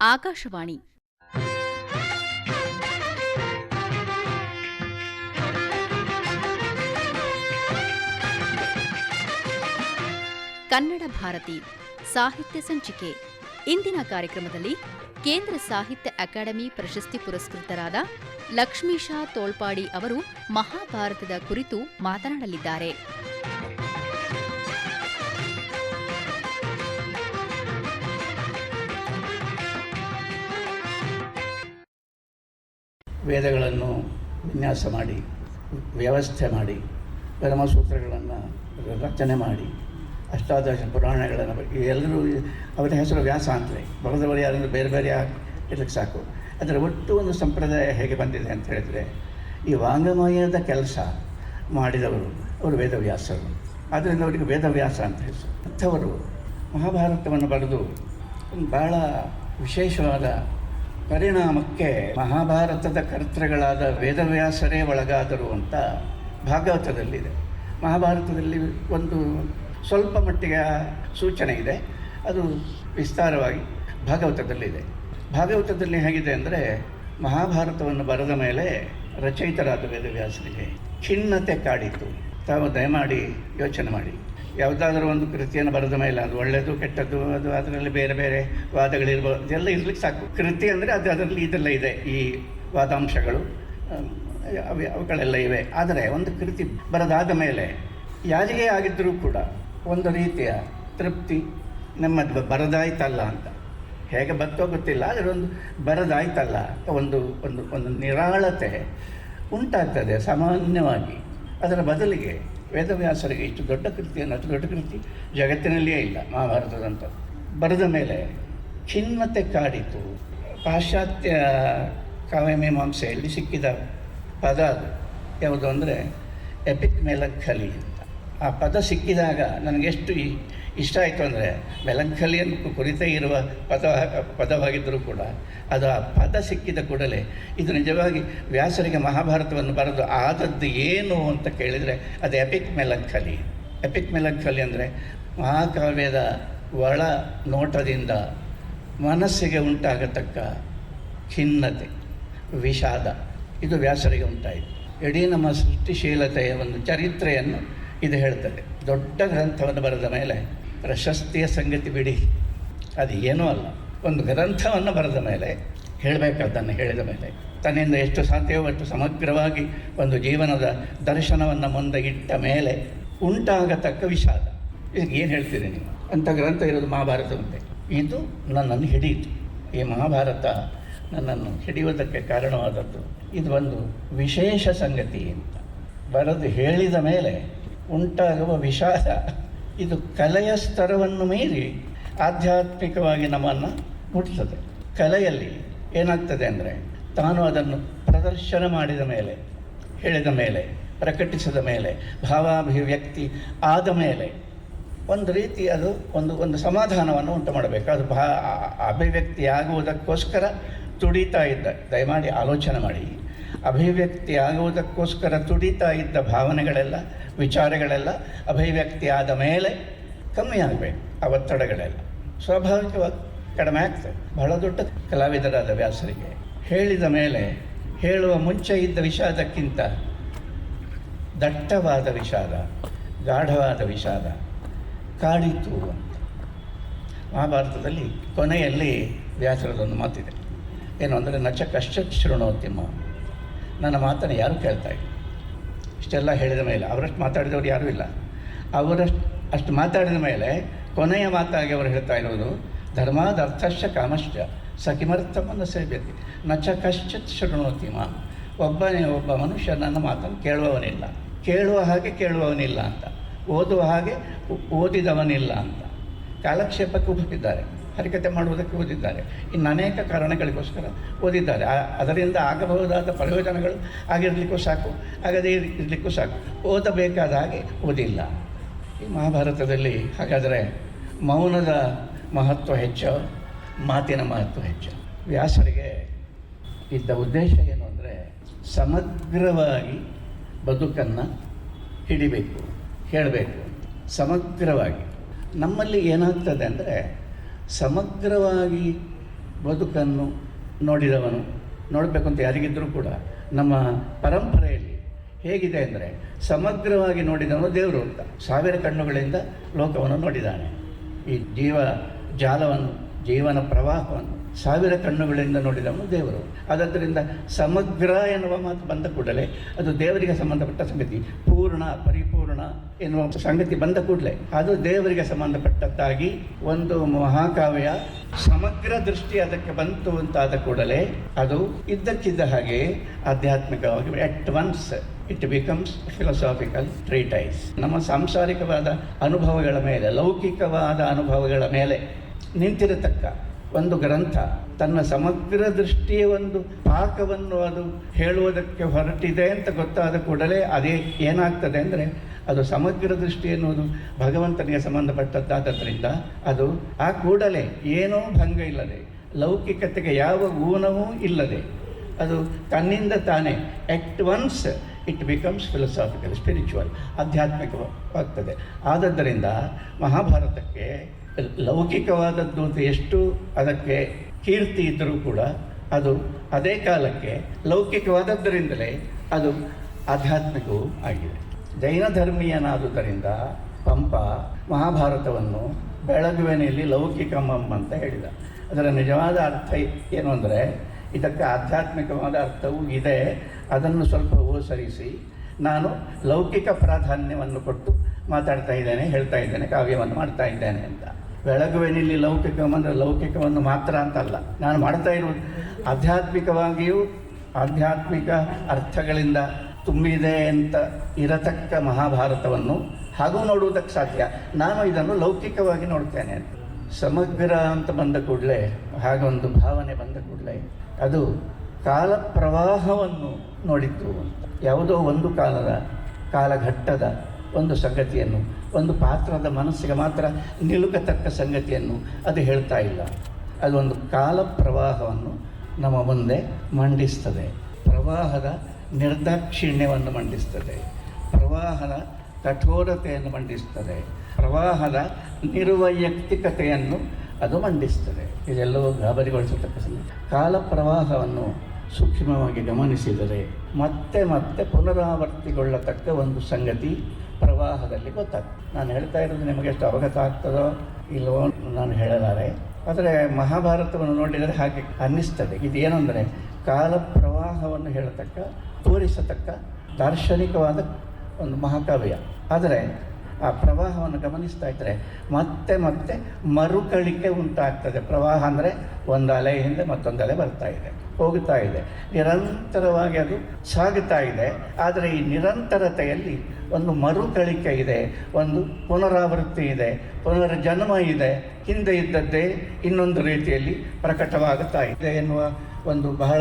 ಆಕಾಶವಾಣಿ. ಕನ್ನಡ ಭಾರತಿ ಸಾಹಿತ್ಯ ಸಂಚಿಕೆ. ಇಂದಿನ ಕಾರ್ಯಕ್ರಮದಲ್ಲಿ ಕೇಂದ್ರ ಸಾಹಿತ್ಯ ಅಕಾಡೆಮಿ ಪ್ರಶಸ್ತಿ ಪುರಸ್ಕೃತರಾದ ಲಕ್ಷ್ಮೀಶಾ ತೋಳ್ಪಾಡಿ ಅವರು ಮಹಾಭಾರತದ ಕುರಿತು ಮಾತನಾಡಲಿದ್ದಾರೆ. ವೇದಗಳನ್ನು ವಿನ್ಯಾಸ ಮಾಡಿ, ವ್ಯವಸ್ಥೆ ಮಾಡಿ ಪರಮಸೂತ್ರಗಳನ್ನು ರಚನೆ ಮಾಡಿ, ಅಷ್ಟಾದಶ ಪುರಾಣಗಳನ್ನು ಬಗ್ಗೆ ಎಲ್ಲರೂ ಅವರ ಹೆಸರು ವ್ಯಾಸ ಅಂತಲೇ ಬರೆದವರು ಯಾರಾದರೂ ಬೇರೆ ಬೇರೆ ಇರಲಿಕ್ಕೆ ಸಾಕು. ಅದರ ಒಟ್ಟು ಒಂದು ಸಂಪ್ರದಾಯ ಹೇಗೆ ಬಂದಿದೆ ಅಂತ ಹೇಳಿದರೆ, ಈ ವಾಂಗಮಯದ ಕೆಲಸ ಮಾಡಿದವರು ಅವರು ವೇದವ್ಯಾಸರು. ಆದ್ದರಿಂದ ಅವರಿಗೆ ವೇದವ್ಯಾಸ ಅಂತ ಹೆಸರು. ಅಂಥವರು ಮಹಾಭಾರತವನ್ನು ಬರೆದು ಭಾಳ ವಿಶೇಷವಾದ ಪರಿಣಾಮಕ್ಕೆ ಮಹಾಭಾರತದ ಕರ್ತೃಗಳಾದ ವೇದವ್ಯಾಸರೇ ಒಳಗಾದರು ಅಂತ ಭಾಗವತದಲ್ಲಿದೆ. ಮಹಾಭಾರತದಲ್ಲಿ ಒಂದು ಸ್ವಲ್ಪ ಮಟ್ಟಿಗೆ ಸೂಚನೆ ಇದೆ. ಅದು ವಿಸ್ತಾರವಾಗಿ ಭಾಗವತದಲ್ಲಿದೆ. ಭಾಗವತದಲ್ಲಿ ಹೇಗಿದೆ ಅಂದರೆ ಮಹಾಭಾರತವನ್ನು ಬರೆದ ಮೇಲೆ ರಚಯಿತರಾದ ವೇದವ್ಯಾಸರಿಗೆ ಖಿನ್ನತೆ ಕಾಡಿತು. ತಾವು ದಯಮಾಡಿ ಯೋಚನೆ ಮಾಡಿ. ಯಾವುದಾದ್ರೂ ಒಂದು ಕೃತಿಯನ್ನು ಬರೆದ ಮೇಲೆ ಅದು ಒಳ್ಳೆಯದು ಕೆಟ್ಟದ್ದು, ಅದು ಅದರಲ್ಲಿ ಬೇರೆ ಬೇರೆ ವಾದಗಳಿರ್ಬೋದು ಅದೆಲ್ಲ ಇರ್ಲಿಕ್ಕೆ ಸಾಕು. ಕೃತಿ ಅಂದರೆ ಅದು ಅದರಲ್ಲಿ ಇದೆಲ್ಲ ಇದೆ, ಈ ವಾದಾಂಶಗಳು. ಅವು ಅವುಗಳೆಲ್ಲ ಇವೆ. ಆದರೆ ಒಂದು ಕೃತಿ ಬರೆದಾದ ಮೇಲೆ ಯಾರಿಗೇ ಆಗಿದ್ದರೂ ಕೂಡ ಒಂದು ರೀತಿಯ ತೃಪ್ತಿ ನಮ್ಮದು ಬರದಾಯ್ತಲ್ಲ ಅಂತ. ಹೇಗೆ ಬತ್ತೋ ಗೊತ್ತಿಲ್ಲ, ಆದರೆ ಒಂದು ಬರದಾಯ್ತಲ್ಲ ಒಂದು ಒಂದು ಒಂದು ನಿರಾಳತೆ ಉಂಟಾಗ್ತದೆ ಸಾಮಾನ್ಯವಾಗಿ. ಅದರ ಬದಲಿಗೆ ವೇದವ್ಯಾಸರಿಗೆ ಇಷ್ಟು ದೊಡ್ಡ ಕೃತಿಯನ್ನು ಅಷ್ಟು ದೊಡ್ಡ ಕೃತಿ ಜಗತ್ತಿನಲ್ಲಿಯೇ ಇಲ್ಲ ಮಹಾಭಾರತದಂಥ ಬರೆದ ಮೇಲೆ ಖಿನ್ನತೆ ಕಾಡಿತು. ಪಾಶ್ಚಾತ್ಯ ಕಾವ್ಯಮೀಮಾಂಸೆಯಲ್ಲಿ ಸಿಕ್ಕಿದ ಪದ ಅದು. ಯಾವುದು ಅಂದರೆ ಎಪಿಕ್ ಮೆಲಂಖಲಿ ಅಂತ. ಆ ಪದ ಸಿಕ್ಕಿದಾಗ ನನಗೆಷ್ಟು ಇ- ಇಷ್ಟ ಆಯಿತು ಅಂದರೆ ಮೆಲಂಕಲಿಯನ್ನು ಕುರಿತೇ ಇರುವ ಪದ, ಪದವಾಗಿದ್ದರೂ ಕೂಡ ಅದು ಆ ಪದ ಸಿಕ್ಕಿದ ಕೂಡಲೇ ಇದು ನಿಜವಾಗಿ ವ್ಯಾಸರಿಗೆ ಮಹಾಭಾರತವನ್ನು ಬರೆದು ಆದದ್ದು ಏನು ಅಂತ ಕೇಳಿದರೆ ಅದು ಎಪಿಕ್ ಮೆಲಂಕಲಿ ಎಪಿಕ್ ಮೆಲಂಕಲಿ ಅಂದರೆ ಮಹಾಕಾವ್ಯದ ಒಳ ನೋಟದಿಂದ ಮನಸ್ಸಿಗೆ ಉಂಟಾಗತಕ್ಕ ಖಿನ್ನತೆ, ವಿಷಾದ. ಇದು ವ್ಯಾಸರಿಗೆ ಉಂಟಾಯಿತು. ಇಡೀ ನಮ್ಮ ಸೃಷ್ಟಿಶೀಲತೆಯ ಒಂದು ಚರಿತ್ರೆಯನ್ನು ಇದು ಹೇಳ್ತದೆ. ದೊಡ್ಡ ಗ್ರಂಥವನ್ನು ಬರೆದ ಮೇಲೆ ಪ್ರಶಸ್ತಿಯ ಸಂಗತಿ ಬಿಡಿ. ಅದು ಏನೂ ಅಲ್ಲ. ಒಂದು ಗ್ರಂಥವನ್ನು ಬರೆದ ಮೇಲೆ ಹೇಳಬೇಕಾದ್ದನ್ನು ಹೇಳಿದ ಮೇಲೆ, ತನ್ನಿಂದ ಎಷ್ಟು ಸಾಧ್ಯವೋ ಅಷ್ಟು ಸಮಗ್ರವಾಗಿ ಒಂದು ಜೀವನದ ದರ್ಶನವನ್ನು ಮುಂದೆ ಇಟ್ಟ ಮೇಲೆ ಉಂಟಾಗತಕ್ಕ ವಿಷಾದ. ಇದಕ್ಕೆ ಏನು ಹೇಳ್ತೀರಿ ನೀವು? ಅಂಥ ಗ್ರಂಥ ಇರೋದು ಮಹಾಭಾರತ ಅಂತೆ. ಇದು ನನ್ನನ್ನು ಹಿಡಿಯಿತು. ಈ ಮಹಾಭಾರತ ನನ್ನನ್ನು ಹಿಡಿಯುವುದಕ್ಕೆ ಕಾರಣವಾದದ್ದು. ಇದು ಒಂದು ವಿಶೇಷ ಸಂಗತಿ ಅಂತ. ಬರೆದು ಹೇಳಿದ ಮೇಲೆ ಉಂಟಾಗುವ ವಿಷಾದ ಇದು ಕಲೆಯ ಸ್ತರವನ್ನು ಮೀರಿ ಆಧ್ಯಾತ್ಮಿಕವಾಗಿ ನಮ್ಮನ್ನು ಮುಟ್ತದೆ. ಕಲೆಯಲ್ಲಿ ಏನಾಗ್ತದೆ ಅಂದರೆ ತಾನು ಅದನ್ನು ಪ್ರದರ್ಶನ ಮಾಡಿದ ಮೇಲೆ, ಹೇಳಿದ ಮೇಲೆ, ಪ್ರಕಟಿಸಿದ ಮೇಲೆ, ಭಾವಾಭಿವ್ಯಕ್ತಿ ಆದ ಮೇಲೆ ಒಂದು ರೀತಿ ಅದು ಒಂದು ಒಂದು ಸಮಾಧಾನವನ್ನು ಉಂಟು ಮಾಡಬೇಕು. ಅದು ಭಾ, ಅಭಿವ್ಯಕ್ತಿ ಆಗುವುದಕ್ಕೋಸ್ಕರ ತುಡಿತಾ ಇದ್ದ, ದಯಮಾಡಿ ಆಲೋಚನೆ ಮಾಡಿ. ಅಭಿವ್ಯಕ್ತಿ ಆಗುವುದಕ್ಕೋಸ್ಕರ ತುಡಿತಾ ಇದ್ದ ಭಾವನೆಗಳೆಲ್ಲ ವಿಚಾರಗಳೆಲ್ಲ ಅಭಿವ್ಯಕ್ತಿ ಆದ ಮೇಲೆ ಕಮ್ಮಿ ಆಗಬೇಕು ಆ ಒತ್ತಡಗಳೆಲ್ಲ ಸ್ವಾಭಾವಿಕವಾಗಿ ಕಡಿಮೆ ಆಗ್ತದೆ. ಬಹಳ ದೊಡ್ಡ ಕಲಾವಿದರಾದ ವ್ಯಾಸರಿಗೆ ಹೇಳಿದ ಮೇಲೆ ಹೇಳುವ ಮುಂಚೆ ಇದ್ದ ವಿಷಾದಕ್ಕಿಂತ ದಟ್ಟವಾದ ವಿಷಾದ, ಗಾಢವಾದ ವಿಷಾದ ಕಾಡಿತು ಅಂತ. ಮಹಾಭಾರತದಲ್ಲಿ ಕೊನೆಯಲ್ಲಿ ವ್ಯಾಸರದೊಂದು ಮಾತಿದೆ. ಏನು ಅಂದರೆ, ನಚ ಕಶ್ಚಿತ್ ಶೃಣೋತಿಮ್ಮ ನನ್ನ ಮಾತನ್ನು ಯಾರು ಕೇಳ್ತಾ ಇಲ್ಲ. ಇಷ್ಟೆಲ್ಲ ಹೇಳಿದ ಮೇಲೆ, ಅವರಷ್ಟು ಮಾತಾಡಿದವರು ಯಾರೂ ಇಲ್ಲ. ಅವರಷ್ಟು, ಅಷ್ಟು ಮಾತಾಡಿದ ಮೇಲೆ ಕೊನೆಯ ಮಾತಾಗಿ ಅವರು ಹೇಳ್ತಾ ಇರೋದು ಧರ್ಮಾದರ್ಥಶ್ಚ ಕಾಮಶ್ಚ ಸಕಿಮರ್ಥಮನ್ನು ಸೇವ್ಯತೆ ನಚ ಕಶ್ಚಿತ್ ಶೃಣೋತಿ ಮಾ. ಒಬ್ಬನೇ ಒಬ್ಬ ಮನುಷ್ಯ ನನ್ನ ಮಾತನ್ನು ಕೇಳುವವನಿಲ್ಲ. ಕೇಳುವ ಹಾಗೆ ಕೇಳುವವನಿಲ್ಲ ಅಂತ. ಓದುವ ಹಾಗೆ ಓದಿದವನಿಲ್ಲ ಅಂತ. ಕಾಲಕ್ಷೇಪಕ್ಕೆ ಓದಿದ್ದಾರೆ ಹರಿಕತೆ ಮಾಡುವುದಕ್ಕೆ ಓದಿದ್ದಾರೆ. ಇನ್ನು ಅನೇಕ ಕಾರಣಗಳಿಗೋಸ್ಕರ ಓದಿದ್ದಾರೆ. ಅದರಿಂದ ಆಗಬಹುದಾದ ಪ್ರಯೋಜನಗಳು ಆಗಿರಲಿಕ್ಕೂ ಸಾಕು, ಆಗದೇ ಇರ್- ಇರಲಿಕ್ಕೂ ಸಾಕು. ಓದಬೇಕಾದ ಹಾಗೆ ಓದಿಲ್ಲ. ಈ ಮಹಾಭಾರತದಲ್ಲಿ ಹಾಗಾದರೆ ಮೌನದ ಮಹತ್ವ ಹೆಚ್ಚು, ಮಾತಿನ ಮಹತ್ವ ಹೆಚ್ಚು? ವ್ಯಾಸರಿಗೆ ಇದ್ದ ಉದ್ದೇಶ ಏನು ಅಂದರೆ ಸಮಗ್ರವಾಗಿ ಬದುಕನ್ನು ಹಿಡಿಬೇಕು, ಹೇಳಬೇಕು. ಸಮಗ್ರವಾಗಿ. ನಮ್ಮಲ್ಲಿ ಏನಾಗ್ತದೆ ಅಂದರೆ ಸಮಗ್ರವಾಗಿ ಬದುಕನ್ನು ನೋಡಿದವನು ನೋಡಬೇಕು ಅಂತ ಯಾರಿಗಿದ್ದರೂ ಕೂಡ ನಮ್ಮ ಪರಂಪರೆಯಲ್ಲಿ ಹೇಗಿದೆ ಅಂದರೆ ಸಮಗ್ರವಾಗಿ ನೋಡಿದವನು ದೇವರು ಅಂತ. ಸಾವಿರ ಕಣ್ಣುಗಳಿಂದ ಲೋಕವನ್ನು ನೋಡಿದ್ದಾನೆ ಈ ಜೀವ ಜಾಲವನ್ನು, ಜೀವನ ಪ್ರವಾಹವನ್ನು ಸಾವಿರ ಕಣ್ಣುಗಳಿಂದ ನೋಡಿದವನು ದೇವರು. ಆದ್ದರಿಂದ ಸಮಗ್ರ ಎನ್ನುವ ಮಾತು ಬಂದ ಕೂಡಲೇ ಅದು ದೇವರಿಗೆ ಸಂಬಂಧಪಟ್ಟ ಸಂಗತಿ. ಪೂರ್ಣ, ಪರಿಪೂರ್ಣ ಎನ್ನುವ ಸಂಗತಿ ಬಂದ ಕೂಡಲೇ ಅದು ದೇವರಿಗೆ ಸಂಬಂಧಪಟ್ಟದ್ದಾಗಿ ಒಂದು ಮಹಾಕಾವ್ಯ ಸಮಗ್ರ ದೃಷ್ಟಿ ಅದಕ್ಕೆ ಬಂತು ಅಂತಾದ ಕೂಡಲೇ ಅದು ಇದ್ದಕ್ಕಿದ್ದ ಹಾಗೆ ಆಧ್ಯಾತ್ಮಿಕವಾಗಿ at once it becomes philosophical treatise ನಮ್ಮ ಸಾಂಸಾರಿಕವಾದ ಅನುಭವಗಳ ಮೇಲೆ, ಲೌಕಿಕವಾದ ಅನುಭವಗಳ ಮೇಲೆ ನಿಂತಿರತಕ್ಕ ಒಂದು ಗ್ರಂಥ, ತನ್ನ ಸಮಗ್ರ ದೃಷ್ಟಿಯ ಒಂದು ಪಾಕವನ್ನು ಅದು ಹೇಳುವುದಕ್ಕೆ ಹೊರಟಿದೆ ಅಂತ ಗೊತ್ತಾದ ಕೂಡಲೇ ಅದೇ ಏನಾಗ್ತದೆ ಅಂದರೆ ಅದು ಸಮಗ್ರ ದೃಷ್ಟಿ ಎನ್ನುವುದು ಭಗವಂತನಿಗೆ ಸಂಬಂಧಪಟ್ಟದ್ದಾದ್ದರಿಂದ ಅದು ಆ ಕೂಡಲೇ ಏನೋ ಭಂಗ ಇಲ್ಲದೆ, ಲೌಕಿಕತೆಗೆ ಯಾವ ಗುಣವೂ ಇಲ್ಲದೆ, ಅದು ತನ್ನಿಂದ ತಾನೇ at once it becomes philosophical spiritual ಆಧ್ಯಾತ್ಮಿಕವಾಗ್ತದೆ. ಆದ್ದರಿಂದ ಮಹಾಭಾರತಕ್ಕೆ ಲೌಕಿಕವಾದದ್ದು ಅಂತ ಎಷ್ಟು ಅದಕ್ಕೆ ಕೀರ್ತಿ ಇದ್ದರೂ ಕೂಡ ಅದು ಅದೇ ಕಾಲಕ್ಕೆ ಲೌಕಿಕವಾದದ್ದರಿಂದಲೇ ಅದು ಆಧ್ಯಾತ್ಮಿಕವೂ ಆಗಿದೆ. ಜೈನ ಧರ್ಮೀಯನಾದುದರಿಂದ ಪಂಪ ಮಹಾಭಾರತವನ್ನು ಬೆಳಗುವಿನಲ್ಲಿ ಲೌಕಿಕಮಂ ಅಂತ ಹೇಳಿದ. ಅದರ ನಿಜವಾದ ಅರ್ಥ ಏನು ಅಂದರೆ, ಇದಕ್ಕೆ ಆಧ್ಯಾತ್ಮಿಕವಾದ ಅರ್ಥವೂ ಇದೆ. ಅದನ್ನು ಸ್ವಲ್ಪ ಓಸರಿಸಿ ನಾನು ಲೌಕಿಕ ಪ್ರಾಧಾನ್ಯವನ್ನು ಕೊಟ್ಟು ಮಾತಾಡ್ತಾ ಇದ್ದೇನೆ, ಹೇಳ್ತಾ ಇದ್ದೇನೆ, ಕಾವ್ಯವನ್ನು ಮಾಡ್ತಾ ಇದ್ದೇನೆ ಅಂತ. ಬೆಳಗುವಿನಲ್ಲಿ ಲೌಕಿಕ ಅಂದರೆ ಲೌಕಿಕವನ್ನು ಮಾತ್ರ ಅಂತಲ್ಲ. ನಾನು ಮಾಡ್ತಾ ಇರುವುದು ಆಧ್ಯಾತ್ಮಿಕವಾಗಿಯೂ ಆಧ್ಯಾತ್ಮಿಕ ಅರ್ಥಗಳಿಂದ ತುಂಬಿದೆ ಅಂತ ಇರತಕ್ಕ ಮಹಾಭಾರತವನ್ನು ಹಾಗೂ ನೋಡುವುದಕ್ಕೆ ಸಾಧ್ಯ. ನಾನು ಇದನ್ನು ಲೌಕಿಕವಾಗಿ ನೋಡ್ತೇನೆ ಸಮಗ್ರ ಅಂತ ಬಂದ ಕೂಡಲೇ, ಹಾಗೊಂದು ಭಾವನೆ ಬಂದ ಕೂಡಲೇ, ಅದು ಕಾಲ ಪ್ರವಾಹವನ್ನು ಅಂತ. ಯಾವುದೋ ಒಂದು ಕಾಲದ ಕಾಲಘಟ್ಟದ ಒಂದು ಸಂಗತಿಯನ್ನು, ಒಂದು ಪಾತ್ರದ ಮನಸ್ಸಿಗೆ ಮಾತ್ರ ನಿಲುಕತಕ್ಕ ಸಂಗತಿಯನ್ನು ಅದು ಹೇಳ್ತಾ ಇಲ್ಲ. ಅದೊಂದು ಕಾಲ ಪ್ರವಾಹವನ್ನು ನಮ್ಮ ಮುಂದೆ ಮಂಡಿಸ್ತದೆ. ಪ್ರವಾಹದ ನಿರ್ದಾಕ್ಷಿಣ್ಯವನ್ನು ಮಂಡಿಸ್ತದೆ. ಪ್ರವಾಹದ ಕಠೋರತೆಯನ್ನು ಮಂಡಿಸ್ತದೆ. ಪ್ರವಾಹದ ನಿರ್ವೈಯಕ್ತಿಕತೆಯನ್ನು ಅದು ಮಂಡಿಸ್ತದೆ. ಇದೆಲ್ಲವೂ ಗಾಬರಿಗೊಳಿಸತಕ್ಕ ಸಂಗತಿ. ಕಾಲ ಪ್ರವಾಹವನ್ನು ಸೂಕ್ಷ್ಮವಾಗಿ ಗಮನಿಸಿದರೆ ಮತ್ತೆ ಮತ್ತೆ ಪುನರಾವರ್ತಿಗೊಳ್ಳತಕ್ಕ ಒಂದು ಸಂಗತಿ ಪ್ರವಾಹದಲ್ಲಿ ಗೊತ್ತಾಗ್ತದೆ. ನಾನು ಹೇಳ್ತಾ ಇರೋದು ನಿಮಗೆ ಎಷ್ಟು ಆಗ್ತದೋ ಇಲ್ಲವೋ ನಾನು ಹೇಳಲಾರೆ. ಆದರೆ ಮಹಾಭಾರತವನ್ನು ನೋಡಿದರೆ ಹಾಗೆ ಅನ್ನಿಸ್ತದೆ. ಇದೇನೆಂದರೆ ಕಾಲ ಪ್ರವಾಹವನ್ನು ಹೇಳತಕ್ಕ, ತೋರಿಸತಕ್ಕ ದಾರ್ಶನಿಕವಾದ ಒಂದು ಮಹಾಕಾವ್ಯ. ಆದರೆ ಆ ಪ್ರವಾಹವನ್ನು ಗಮನಿಸ್ತಾ ಇದ್ದರೆ ಮತ್ತೆ ಮತ್ತೆ ಮರುಕಳಿಕೆ ಉಂಟಾಗ್ತದೆ. ಪ್ರವಾಹ ಅಂದರೆ ಒಂದು ಅಲೆ ಹಿಂದೆ ಮತ್ತೊಂದು ಅಲೆ ಬರ್ತಾ ಇದೆ, ಹೋಗ್ತಾ ಇದೆ. ನಿರಂತರವಾಗಿ ಅದು ಸಾಗುತ್ತಾ ಇದೆ. ಆದರೆ ಈ ನಿರಂತರತೆಯಲ್ಲಿ ಒಂದು ಮರುಕಳಿಕೆ ಇದೆ, ಒಂದು ಪುನರಾವೃತ್ತಿ ಇದೆ, ಪುನರ್ಜನ್ಮ ಇದೆ. ಹಿಂದೆ ಇದ್ದದ್ದೇ ಇನ್ನೊಂದು ರೀತಿಯಲ್ಲಿ ಪ್ರಕಟವಾಗುತ್ತಾ ಇದೆ ಎನ್ನುವ ಒಂದು ಬಹಳ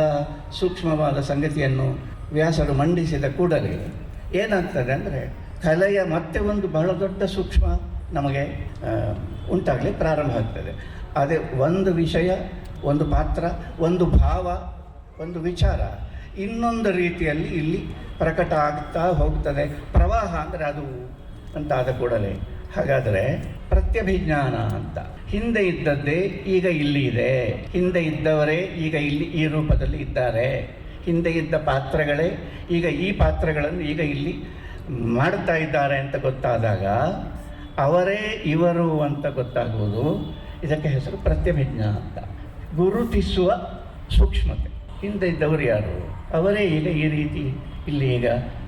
ಸೂಕ್ಷ್ಮವಾದ ಸಂಗತಿಯನ್ನು ವ್ಯಾಸರು ಮಂಡಿಸಿದ ಕೂಡಲೇ ಏನಾಗ್ತದೆ ಅಂದರೆ ಕಲೆಯ ಮತ್ತೆ ಒಂದು ಬಹಳ ದೊಡ್ಡ ಸೂಕ್ಷ್ಮ ನಮಗೆ ಉಂಟಾಗಲಿ, ಪ್ರಾರಂಭ ಆಗ್ತದೆ. ಅದೇ ಒಂದು ವಿಷಯ, ಒಂದು ಪಾತ್ರ, ಒಂದು ಭಾವ, ಒಂದು ವಿಚಾರ ಇನ್ನೊಂದು ರೀತಿಯಲ್ಲಿ ಇಲ್ಲಿ ಪ್ರಕಟ ಆಗ್ತಾ ಹೋಗ್ತದೆ. ಪ್ರವಾಹ ಅಂದರೆ ಅದು ಅಂತಾದ ಕೂಡಲೇ. ಹಾಗಾದರೆ ಪ್ರತ್ಯಭಿಜ್ಞಾನ ಅಂತ. ಹಿಂದೆ ಇದ್ದದ್ದೇ ಈಗ ಇಲ್ಲಿ ಇದೆ. ಹಿಂದೆ ಇದ್ದವರೇ ಈಗ ಇಲ್ಲಿ ಈ ರೂಪದಲ್ಲಿ ಇದ್ದಾರೆ. ಹಿಂದೆ ಇದ್ದ ಪಾತ್ರಗಳೇ ಈಗ ಈ ಪಾತ್ರಗಳನ್ನು ಈಗ ಇಲ್ಲಿ ಮಾಡ್ತಾ ಇದ್ದಾರೆ ಅಂತ ಗೊತ್ತಾದಾಗ ಅವರೇ ಇವರು ಅಂತ ಗೊತ್ತಾಗುವುದು. ಇದಕ್ಕೆ ಹೆಸರು ಪ್ರತ್ಯಭಿಜ್ಞ ಅಂತ. ಗುರುತಿಸುವ ಸೂಕ್ಷ್ಮತೆ. ಹಿಂದೆ ಇದ್ದವರು ಯಾರು? ಅವರೇ ಈಗ ಈ ರೀತಿ ಇಲ್ಲಿ ಈಗ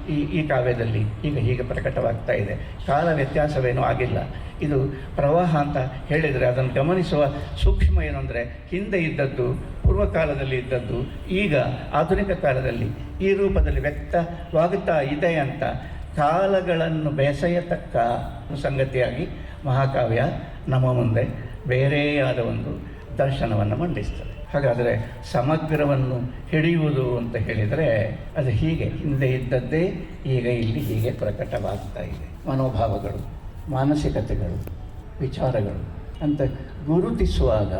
ಈ ಈ ಕಾವ್ಯದಲ್ಲಿ ಈಗ ಹೀಗೆ ಪ್ರಕಟವಾಗ್ತಾ ಇದೆ. ಕಾಲ ವ್ಯತ್ಯಾಸವೇನೂ ಆಗಿಲ್ಲ. ಇದು ಪ್ರವಾಹ ಅಂತ ಹೇಳಿದರೆ ಅದನ್ನು ಗಮನಿಸುವ ಸೂಕ್ಷ್ಮ ಏನು ಅಂದರೆ ಹಿಂದೆ ಇದ್ದದ್ದು, ಪೂರ್ವಕಾಲದಲ್ಲಿ ಇದ್ದದ್ದು, ಈಗ ಆಧುನಿಕ ಕಾಲದಲ್ಲಿ ಈ ರೂಪದಲ್ಲಿ ವ್ಯಕ್ತವಾಗುತ್ತಾ ಇದೆ ಅಂತ ಕಾಲಗಳನ್ನು ಬೆಸೆಯತಕ್ಕ ಸಂಗತಿಯಾಗಿ ಮಹಾಕಾವ್ಯ ನಮ್ಮ ಮುಂದೆ ಬೇರೆಯಾದ ಒಂದು ದರ್ಶನವನ್ನು ಮಂಡಿಸ್ತದೆ. ಹಾಗಾದರೆ ಸಮಗ್ರವನ್ನು ಹಿಡಿಯುವುದು ಅಂತ ಹೇಳಿದರೆ ಅದು ಹೀಗೆ, ಹಿಂದೆ ಇದ್ದದ್ದೇ ಈಗ ಇಲ್ಲಿ ಹೀಗೆ ಪ್ರಕಟವಾಗ್ತಾ ಇದೆ. ಮನೋಭಾವಗಳು, ಮಾನಸಿಕತೆಗಳು, ವಿಚಾರಗಳು ಅಂತ ಗುರುತಿಸುವಾಗ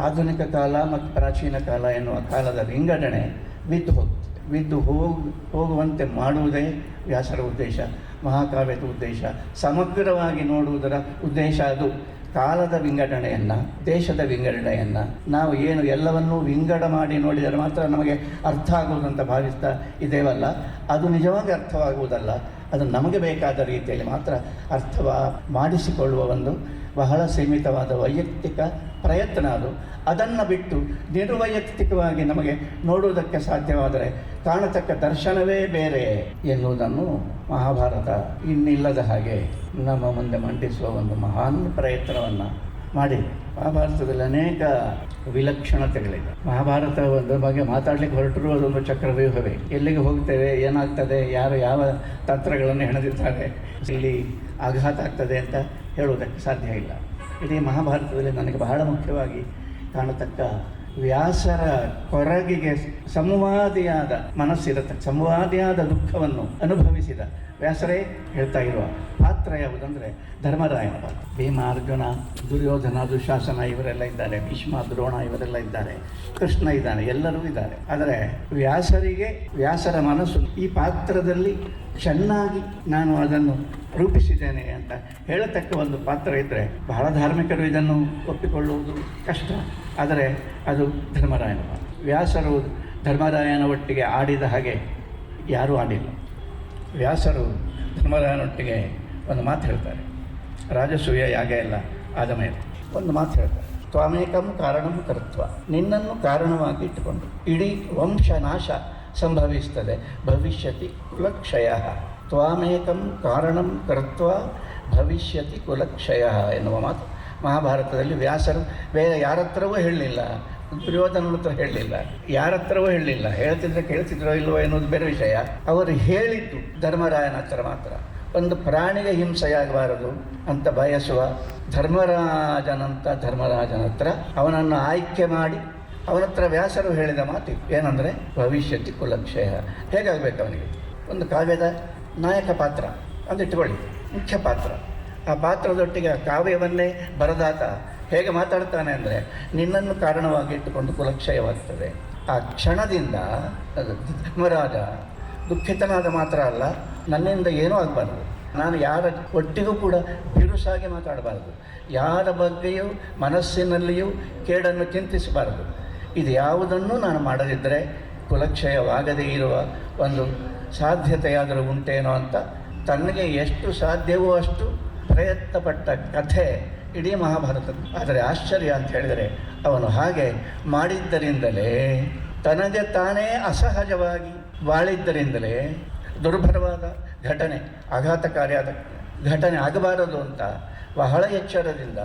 ಆಧುನಿಕ ಕಾಲ ಮತ್ತು ಪ್ರಾಚೀನ ಕಾಲ ಎನ್ನುವ ಕಾಲದ ವಿಂಗಡಣೆ ಬಿದ್ದು ಹೋಗ್ತದೆ. ಬಿದ್ದು ಹೋಗಿ, ಹೋಗುವಂತೆ ಮಾಡುವುದೇ ವ್ಯಾಸರ ಉದ್ದೇಶ, ಮಹಾಕಾವ್ಯದ ಉದ್ದೇಶ. ಸಮಗ್ರವಾಗಿ ನೋಡುವುದರ ಉದ್ದೇಶ ಅದು. ಕಾಲದ ವಿಂಗಡಣೆಯನ್ನು, ದೇಶದ ವಿಂಗಡಣೆಯನ್ನು. ನಾವು ಏನು ಎಲ್ಲವನ್ನೂ ವಿಂಗಡ ಮಾಡಿ ನೋಡಿದರೆ ಮಾತ್ರ ನಮಗೆ ಅರ್ಥ ಆಗುವುದಂತ ಭಾವಿಸ್ತಾ ಇದ್ದೇವಲ್ಲ. ಅದು ನಿಜವಾಗಿ ಅರ್ಥವಾಗುವುದಲ್ಲ. ಅದು ನಮಗೆ ಬೇಕಾದ ರೀತಿಯಲ್ಲಿ ಮಾತ್ರ ಅರ್ಥವ ಮಾಡಿಸಿಕೊಳ್ಳುವ ಒಂದು ಬಹಳ ಸೀಮಿತವಾದ ವೈಯಕ್ತಿಕ ಪ್ರಯತ್ನ ಅದು. ಅದನ್ನು ಬಿಟ್ಟು ನಿರ್ವೈಯಕ್ತಿಕವಾಗಿ ನಮಗೆ ನೋಡುವುದಕ್ಕೆ ಸಾಧ್ಯವಾದರೆ ಕಾಣತಕ್ಕ ದರ್ಶನವೇ ಬೇರೆ ಎನ್ನುವುದನ್ನು ಮಹಾಭಾರತ ಇನ್ನಿಲ್ಲದ ಹಾಗೆ ನಮ್ಮ ಮುಂದೆ ಮಂಡಿಸುವ ಒಂದು ಮಹಾನ್ ಪ್ರಯತ್ನವನ್ನು ಮಾಡಿ ಮಹಾಭಾರತದಲ್ಲಿ ಅನೇಕ ವಿಲಕ್ಷಣತೆಗಳಿವೆ ಮಹಾಭಾರತ ಒಂದು ಬಗ್ಗೆ ಮಾತಾಡಲಿಕ್ಕೆ ಹೊರಟರು ಅದೊಂದು ಚಕ್ರವ್ಯೂಹವೇ. ಎಲ್ಲಿಗೆ ಹೋಗ್ತೇವೆ, ಏನಾಗ್ತದೆ, ಯಾರು ಯಾವ ತಂತ್ರಗಳನ್ನು ಹೆಣೆದಿದ್ದಾರೆ ಇಲ್ಲಿ ಆಘಾತ ಆಗ್ತದೆ ಅಂತ ಹೇಳುವುದಕ್ಕೆ ಸಾಧ್ಯ ಇಲ್ಲ. ಇಡೀ ಮಹಾಭಾರತದಲ್ಲಿ ನನಗೆ ಬಹಳ ಮುಖ್ಯವಾಗಿ ಕಾಣತಕ್ಕ ವ್ಯಾಸರ ಹೊರಗಿಗೆ ಸಂವಾದಿಯಾದ ಮನಸ್ಸಿರುತ್ತೆ. ಸಂವಾದಿಯಾದ ದುಃಖವನ್ನು ಅನುಭವಿಸಿದ ವ್ಯಾಸರೇ ಹೇಳ್ತಾ ಇರುವ ಪಾತ್ರ ಯಾವುದಂದರೆ ಧರ್ಮರಾಯನ ಪಾತ್ರ. ಭೀಮ ದುರ್ಯೋಧನ, ದುಶಾಸನ ಇವರೆಲ್ಲ ಇದ್ದಾರೆ. ಭೀಷ್ಮ, ದ್ರೋಣ ಇವರೆಲ್ಲ ಇದ್ದಾರೆ. ಕೃಷ್ಣ ಇದ್ದಾನೆ, ಎಲ್ಲರೂ ಇದ್ದಾರೆ. ಆದರೆ ವ್ಯಾಸರಿಗೆ, ವ್ಯಾಸರ ಮನಸ್ಸು ಈ ಪಾತ್ರದಲ್ಲಿ ಚೆನ್ನಾಗಿ ನಾನು ಅದನ್ನು ರೂಪಿಸಿದ್ದೇನೆ ಅಂತ ಹೇಳತಕ್ಕ ಒಂದು ಪಾತ್ರ ಇದ್ದರೆ ಬಹಳ ಧಾರ್ಮಿಕರು ಇದನ್ನು ಒಪ್ಪಿಕೊಳ್ಳುವುದು ಕಷ್ಟ. ಆದರೆ ಅದು ಧರ್ಮರಾಯನ ಮಾತು ವ್ಯಾಸರು ಧರ್ಮರಾಯನ ಒಟ್ಟಿಗೆ ಆಡಿದ ಹಾಗೆ ಯಾರೂ ಆಡಿಲ್ಲ. ವ್ಯಾಸರು ಧರ್ಮರಾಯನೊಟ್ಟಿಗೆ ಒಂದು ಮಾತು ಹೇಳ್ತಾರೆ. ರಾಜಸೂಯ ಯಾಗ ಎಲ್ಲ ಆದ ಮೇಲೆ ಒಂದು ಮಾತು ಹೇಳ್ತಾರೆ. ತ್ವಾಮೇಕಂ ಕಾರಣಂ ಕರ್ತ್ವ ನಿನ್ನನ್ನು ಕಾರಣವಾಗಿ ಇಟ್ಟುಕೊಂಡು ಇಡೀ ವಂಶನಾಶ ಸಂಭವಿಸ್ತದೆ. ಭವಿಷ್ಯತಿ ಕುಲಕ್ಷಯ. ತ್ವಾಮೇಕಂ ಕಾರಣಂ ಕರ್ತ್ವ ಭವಿಷ್ಯತಿ ಕುಲಕ್ಷಯ ಎನ್ನುವ ಮಾತು. ಮಹಾಭಾರತದಲ್ಲಿ ವ್ಯಾಸರು ಬೇರೆ ಯಾರ ಹತ್ರವೂ ಹೇಳಲಿಲ್ಲ. ದುರ್ಯೋಧನ ಹತ್ರ ಹೇಳಲಿಲ್ಲ. ಯಾರ ಹತ್ರವೂ ಹೇಳಲಿಲ್ಲ. ಹೇಳ್ತಿದ್ರೆ ಕೇಳ್ತಿದ್ರೋ ಇಲ್ವೋ ಎನ್ನುವುದು ಬೇರೆ ವಿಷಯ. ಅವರು ಹೇಳಿದ್ದು ಧರ್ಮರಾಯನ ಹತ್ರ ಮಾತ್ರ. ಒಂದು ಪ್ರಾಣಿಗೆ ಹಿಂಸೆಯಾಗಬಾರದು ಅಂತ ಬಯಸುವ ಧರ್ಮರಾಜನಂತ ಧರ್ಮರಾಜನ ಹತ್ರ ಅವನನ್ನು ಆಯ್ಕೆ ಮಾಡಿ ಅವನ ಹತ್ರ ವ್ಯಾಸರು ಹೇಳಿದ ಮಾತು ಏನಂದರೆ ಭವಿಷ್ಯತಿ ಕುಲಕ್ಷಯ ಹೇಗಾಗಬೇಕು ಅವನಿಗೆ? ಒಂದು ಕಾವ್ಯದ ನಾಯಕ ಪಾತ್ರ. ಅಂದಿಟ್ಟುಕೊಳ್ಳಿ ಮುಖ್ಯ ಪಾತ್ರ. ಆ ಪಾತ್ರದೊಟ್ಟಿಗೆ ಆ ಕಾವ್ಯವನ್ನೇ ಬರದಾತ ಹೇಗೆ ಮಾತಾಡ್ತಾನೆ ಅಂದರೆ, ನಿನ್ನನ್ನು ಕಾರಣವಾಗಿ ಇಟ್ಟುಕೊಂಡು ಕುಲಕ್ಷಯವಾಗ್ತದೆ. ಆ ಕ್ಷಣದಿಂದ ಧರ್ಮರಾಜ ದುಃಖಿತನಾದ ಮಾತ್ರ ಅಲ್ಲ, ನನ್ನಿಂದ ಏನೂ ಆಗಬಾರ್ದು. ನಾನು ಯಾರ ಒಟ್ಟಿಗೂ ಕೂಡ ಬಿರುಸಾಗಿ ಮಾತಾಡಬಾರ್ದು. ಯಾರ ಬಗ್ಗೆಯೂ ಮನಸ್ಸಿನಲ್ಲಿಯೂ ಕೇಡನ್ನು ಚಿಂತಿಸಬಾರದು. ಇದು ಯಾವುದನ್ನು ನಾನು ಮಾಡದಿದ್ದರೆ ಕುಲಕ್ಷಯವಾಗದೇ ಇರುವ ಒಂದು ಸಾಧ್ಯತೆಯಾದರೂ ಉಂಟೇನೋ ಅಂತ ತನಗೆ ಎಷ್ಟು ಸಾಧ್ಯವೋ ಅಷ್ಟು ಪ್ರಯತ್ನಪಟ್ಟ ಕಥೆ ಇಡೀ ಮಹಾಭಾರತ ಆದರೆ ಆಶ್ಚರ್ಯ ಅಂತ ಹೇಳಿದರೆ ಅವನು ಹಾಗೆ ಮಾಡಿದ್ದರಿಂದಲೇ ತನಗೆ ತಾನೇ ಅಸಹಜವಾಗಿ ಬಾಳಿದ್ದರಿಂದಲೇ ದುರ್ಭರವಾದ ಘಟನೆ, ಆಘಾತಕಾರಿಯಾದ ಘಟನೆ ಆಗಬಾರದು ಅಂತ ಬಹಳ ಎಚ್ಚರದಿಂದ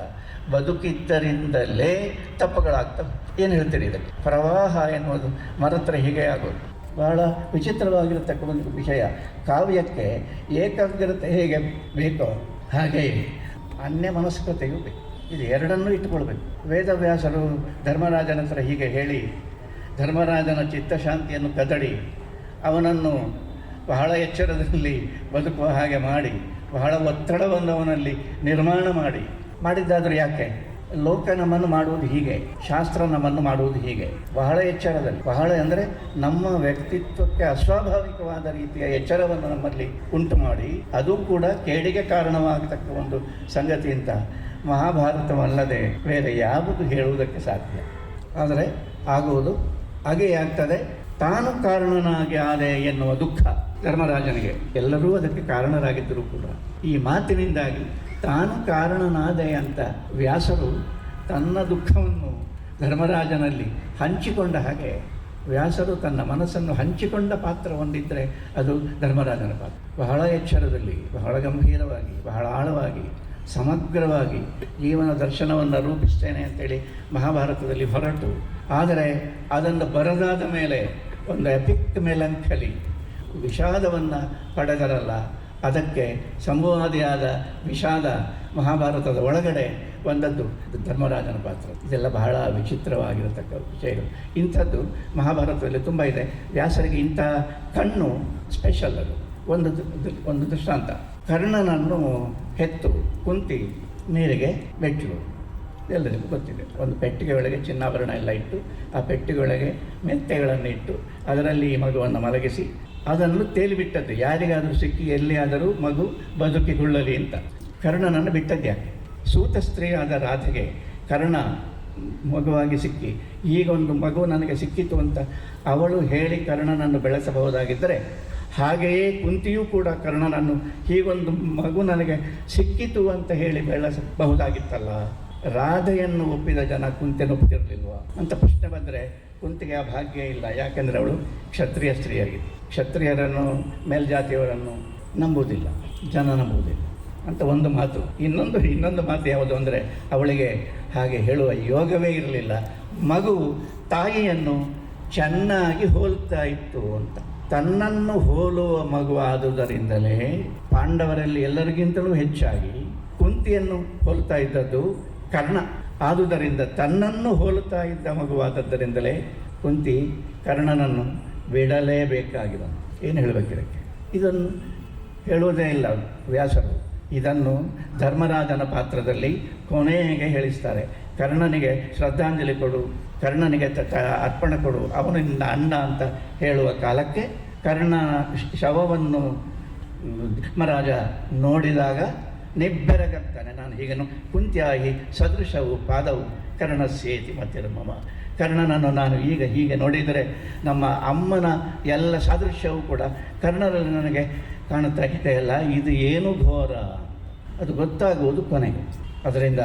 ಬದುಕಿದ್ದರಿಂದಲೇ ತಪ್ಪುಗಳಾಗ್ತವೆ. ಏನು ಹೇಳ್ತೀರಿ ಇದಕ್ಕೆ? ಪ್ರವಾಹ ಎನ್ನುವುದು ಮರತ್ರ ಹೀಗೆ ಆಗೋದು. ಬಹಳ ವಿಚಿತ್ರವಾಗಿರತಕ್ಕ ಒಂದು ವಿಷಯ. ಕಾವ್ಯಕ್ಕೆ ಏಕಾಗ್ರತೆ ಹೇಗೆ ಬೇಕೋ ಹಾಗೆಯೇ ಅನ್ಯ ಮನಸ್ಕತೆಯು ಬೇಕು. ಇದು ಎರಡನ್ನೂ ಇಟ್ಟುಕೊಳ್ಬೇಕು. ವೇದವ್ಯಾಸರು ಧರ್ಮರಾಜನ ಹತ್ರ ಹೀಗೆ ಹೇಳಿ, ಧರ್ಮರಾಜನ ಚಿತ್ತಶಾಂತಿಯನ್ನು ಕದಡಿ, ಅವನನ್ನು ಬಹಳ ಎಚ್ಚರದಲ್ಲಿ ಬದುಕುವ ಹಾಗೆ ಮಾಡಿ, ಬಹಳ ಒತ್ತಡವನ್ನು ಅವನಲ್ಲಿ ನಿರ್ಮಾಣ ಮಾಡಿ. ಮಾಡಿದ್ದಾದರೂ ಯಾಕೆ? ಲೋಕ ನಮ್ಮನ್ನು ಮಾಡುವುದು ಹೀಗೆ, ಶಾಸ್ತ್ರ ನಮ್ಮನ್ನು ಮಾಡುವುದು ಹೀಗೆ. ಬಹಳ ಎಚ್ಚರದಲ್ಲಿ, ಬಹಳ ಅಂದರೆ ನಮ್ಮ ವ್ಯಕ್ತಿತ್ವಕ್ಕೆ ಅಸ್ವಾಭಾವಿಕವಾದ ರೀತಿಯ ಎಚ್ಚರವನ್ನು ನಮ್ಮಲ್ಲಿ ಉಂಟು ಮಾಡಿ, ಅದು ಕೂಡ ಕೇಡಿಗೆ ಕಾರಣವಾಗತಕ್ಕ ಒಂದು ಸಂಗತಿ ಅಂತ ಮಹಾಭಾರತವಲ್ಲದೆ ಬೇರೆ ಯಾವುದು ಹೇಳುವುದಕ್ಕೆ ಸಾಧ್ಯ. ಆದರೆ ಆಗುವುದು ಹಾಗೆ ಆಗ್ತದೆ. ತಾನು ಕಾರಣನಾಗಿ ಆದೆ ಎನ್ನುವ ದುಃಖ ಧರ್ಮರಾಜನಿಗೆ ಎಲ್ಲರೂ ಅದಕ್ಕೆ ಕಾರಣರಾಗಿದ್ದರೂ ಕೂಡ ಈ ಮಾತಿನಿಂದಾಗಿ ತಾನು ಕಾರಣನಾದೆ ಅಂತ ವ್ಯಾಸರು ತನ್ನ ದುಃಖವನ್ನು ಧರ್ಮರಾಜನಲ್ಲಿ ಹಂಚಿಕೊಂಡ ಹಾಗೆ ವ್ಯಾಸರು ತನ್ನ ಮನಸ್ಸನ್ನು ಹಂಚಿಕೊಂಡ ಪಾತ್ರ ಹೊಂದಿದ್ದರೆ ಅದು ಧರ್ಮರಾಜನ ಪಾತ್ರ. ಬಹಳ ಎಚ್ಚರದಲ್ಲಿ, ಬಹಳ ಗಂಭೀರವಾಗಿ, ಬಹಳ ಆಳವಾಗಿ, ಸಮಗ್ರವಾಗಿ ಜೀವನ ದರ್ಶನವನ್ನು ರೂಪಿಸ್ತೇನೆ ಅಂತೇಳಿ ಮಹಾಭಾರತದಲ್ಲಿ ಹೊರಟು. ಆದರೆ ಅದನ್ನು ಬರದಾದ ಮೇಲೆ, ಒಂದು ಎಪಿಕ್ ಮೆಲಂಕಲಿ ವಿಷಾದವನ್ನು ಪಡೆದರಲ್ಲ ಅದಕ್ಕೆ ಸಂಭವಾದಿಯಾದ ವಿಷಾದ ಮಹಾಭಾರತದ ಒಳಗಡೆ ಒಂದದ್ದು ಧರ್ಮರಾಜನ ಪಾತ್ರ. ಇದೆಲ್ಲ ಬಹಳ ವಿಚಿತ್ರವಾಗಿರತಕ್ಕ ವಿಷಯಗಳು. ಇಂಥದ್ದು ಮಹಾಭಾರತದಲ್ಲಿ ತುಂಬ ಇದೆ. ವ್ಯಾಸರಿಗೆ ಇಂಥ ಕಣ್ಣು ಸ್ಪೆಷಲ್ ಅದು. ಒಂದು ಒಂದು ದೃಷ್ಟಾಂತ. ಕರ್ಣನನ್ನು ಹೆತ್ತು ಕುಂತಿ ನೀರಿಗೆ ಮೆಟ್ಟಿಲು ಎಲ್ಲರಿಗೂ ಗೊತ್ತಿದೆ. ಒಂದು ಪೆಟ್ಟಿಗೆ ಒಳಗೆ ಚಿನ್ನಾಭರಣ ಎಲ್ಲ ಇಟ್ಟು, ಆ ಪೆಟ್ಟಿಗೆ ಒಳಗೆ ಮೆತ್ತೆಗಳನ್ನು ಇಟ್ಟು ಅದರಲ್ಲಿ ಮಗುವನ್ನು ಮಲಗಿಸಿ ಅದನ್ನು ತೇಲಿಬಿಟ್ಟದ್ದು. ಯಾರಿಗಾದರೂ ಸಿಕ್ಕಿ ಎಲ್ಲಿಯಾದರೂ ಮಗು ಬದುಕಿಕೊಳ್ಳಲಿ ಅಂತ. ಕರ್ಣನನ್ನು ಬಿಟ್ಟದ್ದು ಯಾಕೆ? ಸೂತ ಸ್ತ್ರೀಯಾದ ರಾಧೆಗೆ ಕರ್ಣ ಮಗುವಾಗಿ ಸಿಕ್ಕಿ ಈಗ ಒಂದು ಮಗು ನನಗೆ ಸಿಕ್ಕಿತು ಅಂತ ಅವಳು ಹೇಳಿ ಕರ್ಣನನ್ನು ಬೆಳೆಸಬಹುದಾಗಿದ್ದರೆ ಹಾಗೆಯೇ ಕುಂತಿಯೂ ಕೂಡ ಕರ್ಣನನ್ನು ಹೀಗೊಂದು ಮಗು ನನಗೆ ಸಿಕ್ಕಿತು ಅಂತ ಹೇಳಿ ಬೆಳೆಸಬಹುದಾಗಿತ್ತಲ್ಲ. ರಾಧೆಯನ್ನು ಒಪ್ಪಿದ ಜನ ಕುಂತಿಯನ್ನು ಒಪ್ಪುತ್ತಿರಲಿಲ್ವ ಅಂತ ಪ್ರಶ್ನೆ ಬಂದರೆ ಕುಂತಿಗೆ ಆ ಭಾಗ್ಯ ಇಲ್ಲ. ಯಾಕೆಂದರೆ ಅವಳು ಕ್ಷತ್ರಿಯ ಸ್ತ್ರೀಯಾಗಿದೆ. ಕ್ಷತ್ರಿಯರನ್ನು, ಮೇಲ್ಜಾತಿಯವರನ್ನು ನಂಬುವುದಿಲ್ಲ, ಜನ ನಂಬುವುದಿಲ್ಲ. ಅಂತ ಒಂದು ಮಾತು. ಇನ್ನೊಂದು ಇನ್ನೊಂದು ಮಾತು ಯಾವುದು ಅಂದರೆ, ಅವಳಿಗೆ ಹಾಗೆ ಹೇಳುವ ಯೋಗವೇ ಇರಲಿಲ್ಲ. ಮಗು ತಾಯಿಯನ್ನು ಚೆನ್ನಾಗಿ ಹೋಲ್ತಾ ಇತ್ತು ಅಂತ. ತನ್ನನ್ನು ಹೋಲುವ ಮಗು ಆದುದರಿಂದಲೇ ಪಾಂಡವರಲ್ಲಿ ಎಲ್ಲರಿಗಿಂತಲೂ ಹೆಚ್ಚಾಗಿ ಕುಂತಿಯನ್ನು ಹೋಲ್ತಾ ಇದ್ದದ್ದು ಕರ್ಣ. ಆದುದರಿಂದ ತನ್ನನ್ನು ಹೋಲುತ್ತಾ ಇದ್ದ ಮಗುವಾದದ್ದರಿಂದಲೇ ಕುಂತಿ ಕರ್ಣನನ್ನು ಬಿಡಲೇಬೇಕಾಗಿ ಬಂತು ಏನು ಹೇಳಬೇಕು ಇದನ್ನು ಹೇಳುವುದೇ ಇಲ್ಲ ವ್ಯಾಸರು. ಇದನ್ನು ಧರ್ಮರಾಜನ ಪಾತ್ರದಲ್ಲಿ ಕೊನೆಗೆ ಹೇಳಿಸ್ತಾರೆ. ಕರ್ಣನಿಗೆ ಶ್ರದ್ಧಾಂಜಲಿ ಕೊಡು, ಕರ್ಣನಿಗೆ ಅರ್ಪಣೆ ಕೊಡು, ಅವನು ನಿನ್ನ ಅಣ್ಣ ಅಂತ ಹೇಳುವ ಕಾಲಕ್ಕೆ ಕರ್ಣ ಶವವನ್ನು ಧರ್ಮರಾಜ ನೋಡಿದಾಗ ನಿಬ್ಬೆರಗಂತಾನೆ. ನಾನು ಹೀಗನು ಕುಂತ್ಯಾಗಿ ಸದೃಶವು, ಪಾದವು ಕರ್ಣಸ್ಯೇತಿ ಮತ್ತಿರಮಮ ಕರ್ಣನನ್ನು ನಾನು ಈಗ ಹೀಗೆ ನೋಡಿದರೆ ನಮ್ಮ ಅಮ್ಮನ ಎಲ್ಲ ಸಾದೃಶ್ಯವೂ ಕೂಡ ಕರ್ಣರಲ್ಲಿ ನನಗೆ ಕಾಣುತ್ತಾ ಇದೆಯಲ್ಲ ಇದು ಏನು ಘೋರ? ಅದು ಗೊತ್ತಾಗುವುದು ಕೊನೆಗೆ. ಅದರಿಂದ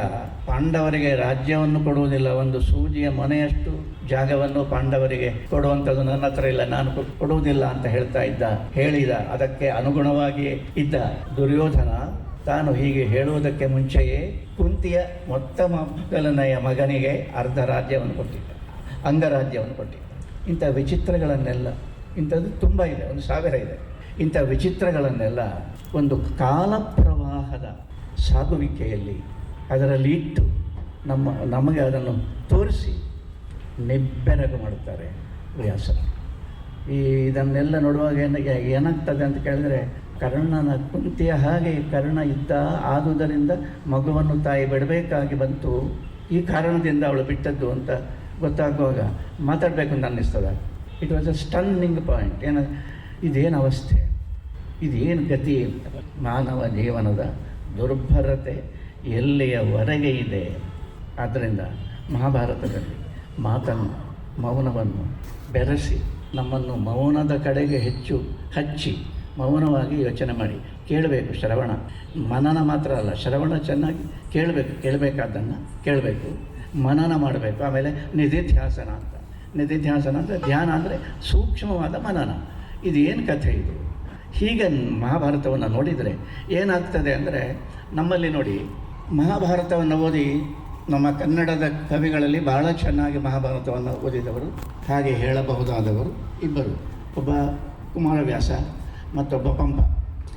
ಪಾಂಡವರಿಗೆ ರಾಜ್ಯವನ್ನು ಕೊಡುವುದಿಲ್ಲ, ಒಂದು ಸೂಜಿಯ ಮನೆಯಷ್ಟು ಜಾಗವನ್ನು ಪಾಂಡವರಿಗೆ ಕೊಡುವಂಥದ್ದು ನನ್ನ ಹತ್ರ ಇಲ್ಲ, ನಾನು ಕೊಡುವುದಿಲ್ಲ ಅಂತ ಹೇಳ್ತಾ ಇದ್ದ, ಹೇಳಿದ, ಅದಕ್ಕೆ ಅನುಗುಣವಾಗಿ ಇದ್ದ ದುರ್ಯೋಧನ ತಾನು ಹೀಗೆ ಹೇಳುವುದಕ್ಕೆ ಮುಂಚೆಯೇ ಕುಂತಿಯ ಮೊತ್ತ ಮಗಲನೆಯ ಮಗನಿಗೆ ಅರ್ಧ ರಾಜ್ಯವನ್ನು ಕೊಟ್ಟಿದ್ದ, ಅಂಗರಾಜ್ಯವನ್ನು ಕೊಟ್ಟಿದ್ದ. ಇಂಥ ವಿಚಿತ್ರಗಳನ್ನೆಲ್ಲ, ಇಂಥದ್ದು ತುಂಬ ಇದೆ, ಒಂದು ಸಾವಿರ ಇದೆ. ಇಂಥ ವಿಚಿತ್ರಗಳನ್ನೆಲ್ಲ ಒಂದು ಕಾಲ ಪ್ರವಾಹದ ಸಾಗುವಿಕೆಯಲ್ಲಿ ಅದರಲ್ಲಿ ಇಟ್ಟು ನಮ್ಮ, ನಮಗೆ ಅದನ್ನು ತೋರಿಸಿ ನಿಬ್ಬೆರಗು ಮಾಡುತ್ತಾರೆ ವ್ಯಾಸರು. ಈ ಇದನ್ನೆಲ್ಲ ನೋಡುವಾಗ ಏನ ಏನಾಗ್ತದೆ ಅಂತ ಕೇಳಿದ್ರೆ ಕರ್ಣನ ಕುಂತಿಯ ಹಾಗೆ ಕರ್ಣ ಇದ್ದ ಆದುದರಿಂದ ಮಗುವನ್ನು ತಾಯಿ ಬಿಡಬೇಕಾಗಿ ಬಂತು. ಈ ಕಾರಣದಿಂದ ಅವಳು ಬಿಟ್ಟದ್ದು ಅಂತ ಗೊತ್ತಾಗುವಾಗ ಮಾತಾಡಬೇಕು ಅಂತ ಅನ್ನಿಸ್ತದೆ. It was a stunning point ಏನು, ಇದೇನು ಅವಸ್ಥೆ? ಇದೇನು ಗತಿ ಮಾನವ ಜೀವನದ ದುರ್ಭರತೆ ಎಲ್ಲಿಯವರೆಗೆ ಇದೆ? ಆದ್ದರಿಂದ ಮಹಾಭಾರತದಲ್ಲಿ ಮಾತನ್ನು, ಮೌನವನ್ನು ಬೆರೆಸಿ ನಮ್ಮನ್ನು ಮೌನದ ಕಡೆಗೆ ಹೆಚ್ಚು ಹಚ್ಚಿ ಮೌನವಾಗಿ ಯೋಚನೆ ಮಾಡಿ. ಕೇಳಬೇಕು ಶ್ರವಣ. ಮನನ ಮಾತ್ರ ಅಲ್ಲ, ಶ್ರವಣ ಚೆನ್ನಾಗಿ ಕೇಳಬೇಕು, ಕೇಳಬೇಕಾದ್ದನ್ನು ಕೇಳಬೇಕು. ಮನನ ಮಾಡಬೇಕು, ಆಮೇಲೆ ನಿಧಿಧ್ಯಾಸನ ಅಂತ. ನಿಧಿಧ್ಯಾಸನ ಅಂದರೆ ಧ್ಯಾನ ಅಂದರೆ ಸೂಕ್ಷ್ಮವಾದ ಮನನ. ಇದು ಏನು ಕಥೆ ಇದು? ಹೀಗೆ ಮಹಾಭಾರತವನ್ನು ನೋಡಿದರೆ ಏನಾಗ್ತದೆ ಅಂದರೆ, ನಮ್ಮಲ್ಲಿ ನೋಡಿ, ಮಹಾಭಾರತವನ್ನು ಓದಿ, ನಮ್ಮ ಕನ್ನಡದ ಕವಿಗಳಲ್ಲಿ ಬಹಳ ಚೆನ್ನಾಗಿ ಮಹಾಭಾರತವನ್ನು ಓದಿದವರು, ಹಾಗೆ ಹೇಳಬಹುದಾದವರು ಇಬ್ಬರು. ಒಬ್ಬ ಕುಮಾರವ್ಯಾಸ ಮತ್ತೊಬ್ಬ ಪಂಪ.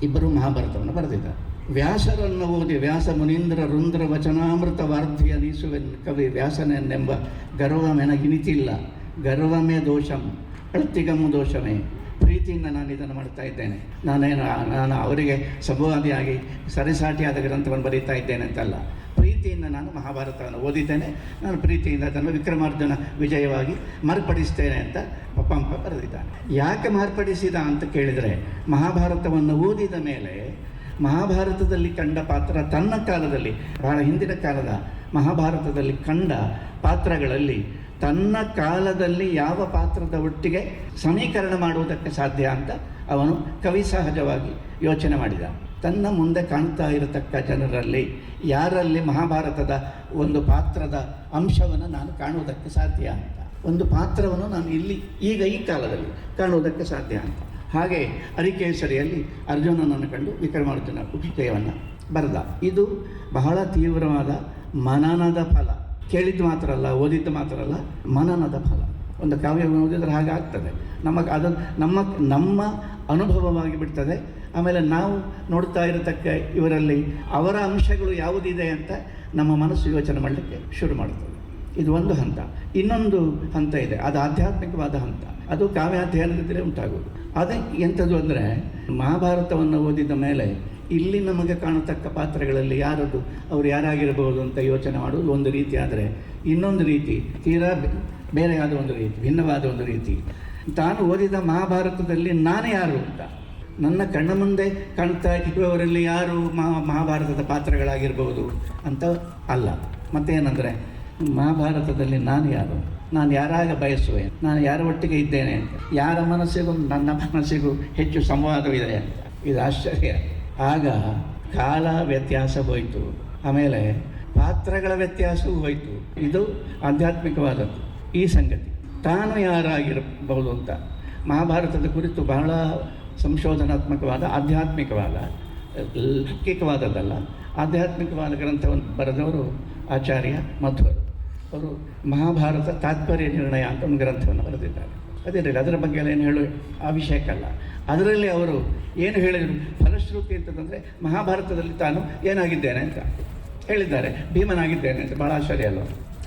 ಇಬ್ಬರು ಮಹಾಭಾರತವನ್ನು ಬರೆದಿದ್ದಾರೆ. ವ್ಯಾಸರನ್ನು ಓದಿ ವ್ಯಾಸ ಮುನೀಂದ್ರ ರುಂದ್ರ ವಚನಾಮೃತ ವಾರ್ಧಿಯ ನೀಸುವೆನ್ ಕವಿ ವ್ಯಾಸನೆನ್ನೆಂಬ ಗರ್ವಮೆನಗಿನಿತಿಲ್ಲ ಗರ್ವಮೇ ದೋಷಂ ಪ್ರತಿಗಮ್ಮ ದೋಷಮೇ. ಪ್ರೀತಿಯಿಂದ ನಾನು ಇದನ್ನು ಮಾಡ್ತಾ ಇದ್ದೇನೆ. ನಾನೇನು, ನಾನು ಅವರಿಗೆ ಸಂವಾದಿಯಾಗಿ ಸರಿಸಾಟಿಯಾದ ಗ್ರಂಥವನ್ನು ಬರೀತಾ ಇದ್ದೇನೆ ಅಂತಲ್ಲ. ಪ್ರೀತಿಯಿಂದ ನಾನು ಮಹಾಭಾರತವನ್ನು ಓದಿದ್ದೇನೆ. ನಾನು ಪ್ರೀತಿಯಿಂದ ಅದನ್ನು ವಿಕ್ರಮಾರ್ಜುನ ವಿಜಯವಾಗಿ ಮಾರ್ಪಡಿಸ್ತೇನೆ ಅಂತ ಪಪ್ಪಂಪ ಬರೆದಿದ್ದಾನೆ. ಯಾಕೆ ಮಾರ್ಪಡಿಸಿದ ಅಂತ ಕೇಳಿದರೆ, ಮಹಾಭಾರತವನ್ನು ಓದಿದ ಮೇಲೆ ಮಹಾಭಾರತದಲ್ಲಿ ಕಂಡ ಪಾತ್ರ ತನ್ನ ಕಾಲದಲ್ಲಿ, ಬಹಳ ಹಿಂದಿನ ಕಾಲದ ಮಹಾಭಾರತದಲ್ಲಿ ಕಂಡ ಪಾತ್ರಗಳಲ್ಲಿ ತನ್ನ ಕಾಲದಲ್ಲಿ ಯಾವ ಪಾತ್ರದ ಒಟ್ಟಿಗೆ ಸಮೀಕರಣ ಮಾಡುವುದಕ್ಕೆ ಸಾಧ್ಯ ಅಂತ ಅವನು ಕವಿ ಸಹಜವಾಗಿ ಯೋಚನೆ ಮಾಡಿದ. ತನ್ನ ಮುಂದೆ ಕಾಣ್ತಾ ಇರತಕ್ಕ ಜನರಲ್ಲಿ, ಯಾರಲ್ಲಿ ಮಹಾಭಾರತದ ಒಂದು ಪಾತ್ರದ ಅಂಶವನ್ನು ನಾನು ಕಾಣುವುದಕ್ಕೆ ಸಾಧ್ಯ ಅಂತ. ಒಂದು ಪಾತ್ರವನ್ನು ನಾನು ಇಲ್ಲಿ, ಈಗ ಈ ಕಾಲದಲ್ಲಿ ಕಾಣುವುದಕ್ಕೆ ಸಾಧ್ಯ ಅಂತ. ಹಾಗೆ ಅರಿಕೇಸರಿಯಲ್ಲಿ ಅರ್ಜುನನನ್ನು ಕಂಡು ವಿಕ್ರಮಾರ್ಜುನ ವಿಜಯವನ್ನು ಬರೆದ. ಇದು ಬಹಳ ತೀವ್ರವಾದ ಮನನದ ಫಲ. ಕೇಳಿದ್ದು ಮಾತ್ರ ಅಲ್ಲ, ಓದಿದ್ದು ಮಾತ್ರ ಅಲ್ಲ, ಮನನದ ಫಲ. ಒಂದು ಕಾವ್ಯವನ್ನು ಓದಿದ್ರೆ ಹಾಗೆ ಆಗ್ತದೆ. ನಮಗೆ ಅದು ನಮ್ಮ ನಮ್ಮ ಅನುಭವವಾಗಿ ಬಿಡ್ತದೆ. ಆಮೇಲೆ ನಾವು ನೋಡ್ತಾ ಇರತಕ್ಕ ಇವರಲ್ಲಿ ಅವರ ಅಂಶಗಳು ಯಾವುದಿದೆ ಅಂತ ನಮ್ಮ ಮನಸ್ಸು ಯೋಚನೆ ಮಾಡಲಿಕ್ಕೆ ಶುರು ಮಾಡ್ತದೆ ಇದು ಒಂದು ಹಂತ. ಇನ್ನೊಂದು ಹಂತ ಇದೆ. ಅದು ಆಧ್ಯಾತ್ಮಿಕವಾದ ಹಂತ. ಅದು ಕಾವ್ಯಾಧ್ಯಯನದಿದ್ದರೆ ಉಂಟಾಗುವುದು. ಅದು ಎಂಥದ್ದು ಅಂದರೆ ಮಹಾಭಾರತವನ್ನು ಓದಿದ ಮೇಲೆ ಇಲ್ಲಿ ನಮಗೆ ಕಾಣತಕ್ಕ ಪಾತ್ರಗಳಲ್ಲಿ ಯಾರದು ಅವರು ಯಾರಾಗಿರಬಹುದು ಅಂತ ಯೋಚನೆ ಮಾಡುವುದು ಒಂದು ರೀತಿ. ಆದರೆ ಇನ್ನೊಂದು ರೀತಿ ತೀರಾ ಬೇರೆಯಾದ ಒಂದು ರೀತಿ, ಭಿನ್ನವಾದ ಒಂದು ರೀತಿ. ತಾನು ಓದಿದ ಮಹಾಭಾರತದಲ್ಲಿ ನಾನು ಯಾರು ಅಂತ. ನನ್ನ ಕಣ್ಣ ಮುಂದೆ ಕಾಣ್ತಾ ಇರುವವರಲ್ಲಿ ಯಾರು ಮಹಾ, ಮಹಾಭಾರತದ ಪಾತ್ರಗಳಾಗಿರ್ಬೋದು ಅಂತ ಅಲ್ಲ. ಮತ್ತೇನಂದರೆ, ಮಹಾಭಾರತದಲ್ಲಿ ನಾನು ಯಾರು? ನಾನು ಯಾರಾಗ ಬಯಸುವೆ? ನಾನು ಯಾರ ಒಟ್ಟಿಗೆ ಇದ್ದೇನೆ ಅಂತ. ಯಾರ ಮನಸ್ಸಿಗೂ ನನ್ನ ಮನಸ್ಸಿಗೂ ಹೆಚ್ಚು ಸಂವಾದವಿದೆ ಅಂತ. ಇದು ಆಶ್ಚರ್ಯ. ಆಗ ಕಾಲ ವ್ಯತ್ಯಾಸ ಹೋಯಿತು. ಆಮೇಲೆ ಪಾತ್ರಗಳ ವ್ಯತ್ಯಾಸವೂ ಹೋಯಿತು. ಇದು ಆಧ್ಯಾತ್ಮಿಕವಾದದ್ದು. ಈ ಸಂಗತಿ. ತಾನು ಯಾರಾಗಿರಬಹುದು ಅಂತ. ಮಹಾಭಾರತದ ಕುರಿತು ಬಹಳ ಸಂಶೋಧನಾತ್ಮಕವಾದ, ಆಧ್ಯಾತ್ಮಿಕವಾದ, ಲೌಕಿಕವಾದದ್ದಲ್ಲ. ಆಧ್ಯಾತ್ಮಿಕವಾದ ಗ್ರಂಥವನ್ನು ಬರೆದವರು ಆಚಾರ್ಯ ಮಧ್ವರು. ಅವರು ಮಹಾಭಾರತ ತಾತ್ಪರ್ಯ ನಿರ್ಣಯ ಅಂತ ಒಂದು ಗ್ರಂಥವನ್ನು ಬರೆದಿದ್ದಾರೆ. ಅದೇನಿಲ್ಲ, ಅದರ ಬಗ್ಗೆ ಎಲ್ಲ ಏನು ಹೇಳು ಅವಶ್ಯಕಲ್ಲ ಅದರಲ್ಲಿ ಅವರು ಏನು ಹೇಳಿದರು? ಫಲಶ್ರುತಿ ಅಂತಂದರೆ ಮಹಾಭಾರತದಲ್ಲಿ ತಾನು ಏನಾಗಿದ್ದೇನೆ ಅಂತ ಹೇಳಿದ್ದಾರೆ. ಭೀಮನಾಗಿದ್ದೇನೆ ಅಂತ ಭಾಳ ಆಶ್ಚರ್ಯ ಅಲ್ವ?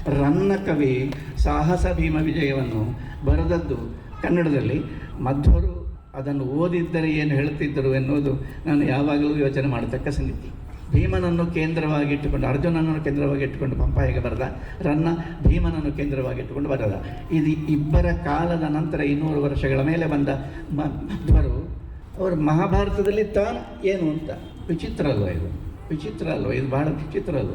ರನ್ನ ಕವಿ ಸಾಹಸ ಭೀಮ ವಿಜಯವನ್ನು ಬರೆದದ್ದು ಕನ್ನಡದಲ್ಲಿ. ಮಧ್ವರು ಅದನ್ನು ಓದಿದ್ದರೆ ಏನು ಹೇಳುತ್ತಿದ್ದರು ಎನ್ನುವುದು ನಾನು ಯಾವಾಗಲೂ ಯೋಚನೆ ಮಾಡತಕ್ಕ ಸಂಗತಿ. ಭೀಮನನ್ನು ಕೇಂದ್ರವಾಗಿ ಇಟ್ಟುಕೊಂಡು, ಅರ್ಜುನನನ್ನು ಕೇಂದ್ರವಾಗಿ ಇಟ್ಟುಕೊಂಡು ಪಂಪ ಹೇಗೆ ಬರೆದ, ರನ್ನ ಭೀಮನನ್ನು ಕೇಂದ್ರವಾಗಿ ಇಟ್ಟುಕೊಂಡು ಬರೆದ. ಇದು ಇಬ್ಬರ ಕಾಲದ ನಂತರ ಇನ್ನೂರು ವರ್ಷಗಳ ಮೇಲೆ ಬಂದ ಮಧ್ವರು ಅವರು ಮಹಾಭಾರತದಲ್ಲಿ ತಾನು ಏನು ಅಂತ? ವಿಚಿತ್ರ ಅಲ್ವ ಇದು? ವಿಚಿತ್ರ ಅಲ್ವ? ಇದು ಬಹಳ ವಿಚಿತ್ರ ಅಲ್ವ?